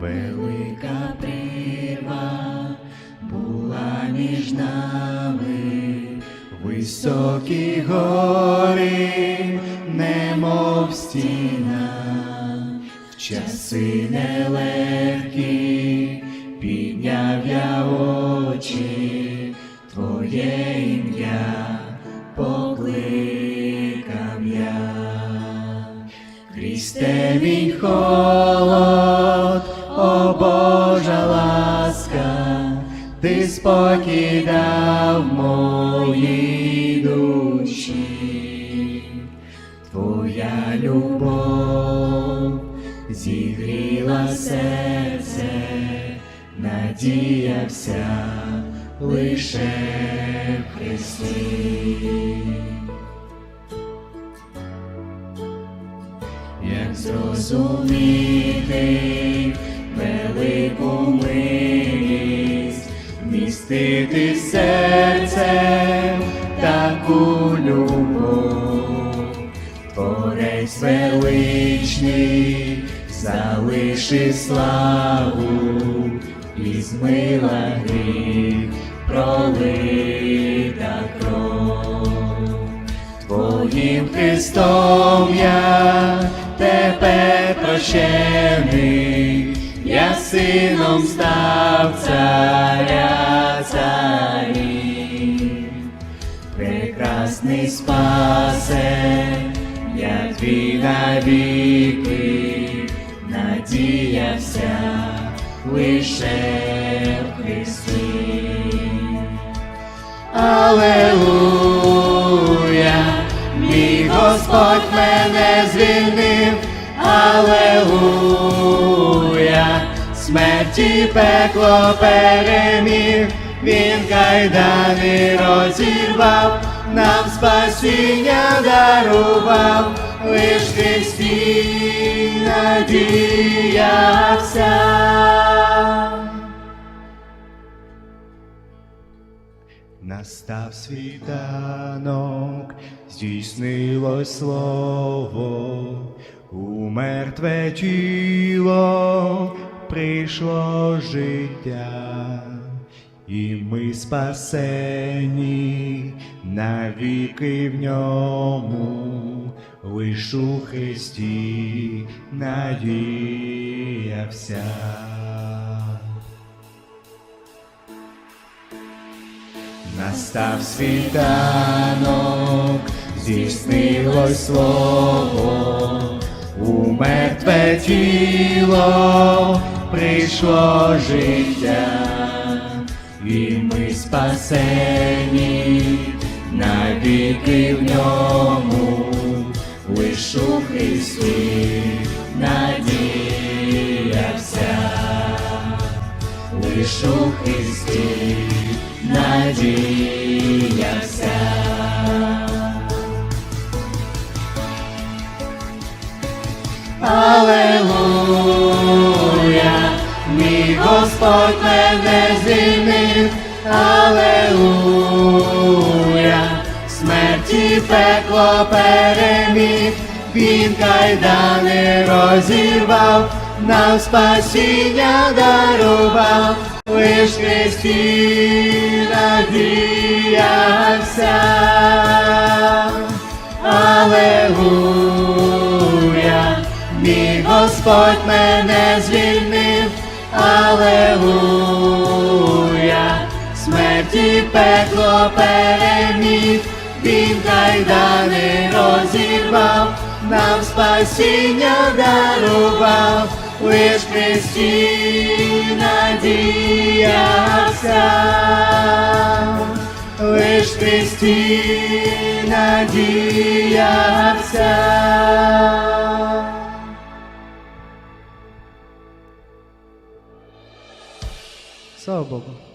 велика прірва була між нами, високі гори, немов стіна, в часи нелегкі підняв я очі, Твоє ім'я покликав я. Крізь темінь холод, ти спокій дав моїй душі, твоя любов зігріла серце, надіявся лише в Христі. як зрозуміти вмістити серцем таку любов, Творець величний, залиши славу і змила гріх пролита кров. Твоїм Христом я тепер прощений, я сином став царя Прекрасний спасе, я твій навіки, надіявся лише в Христі. Алелуя, мій Господь мене звільнив, Алелуя, смерті пекло переміг, він кайдани розірвав, нам спасіння дарував, лиш Христі надіявся. Настав світанок, здійснилось слово, у мертве тіло прийшло життя, і ми спасені навіки в ньому, лиш у Христі надіявся. Настав світанок, здійснилось слово, у мертве тіло прийшло життя, і ми спасені навіки в ньому, лиш у Христі надіявся лиш у Господь мене звільнив, Алелуя, смерті пекло переміг, він кайдани розірвав, нам спасіння дарував, лиш Христі надіявся. Алелуя, мій Господь мене звільнив, Алелуя, смерті пекло переміг, він кайдани розірвав, нам спасіння дарував, лиш Христі надіявся лиш Христі надіявся. Sábado.